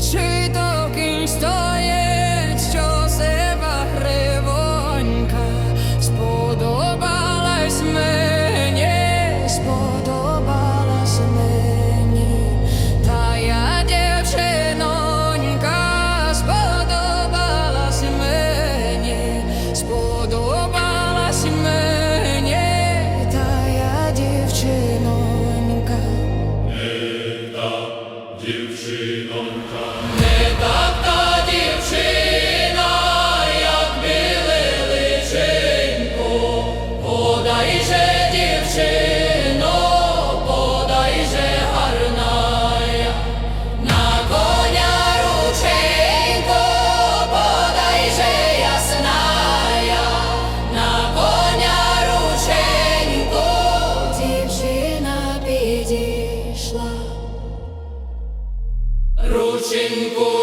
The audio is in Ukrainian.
чи то кінь стоїть, що сива гривонька, сподобалась мені, сподобалась мені, та я Не так та дівчина, як біле личинку, подай же 幸福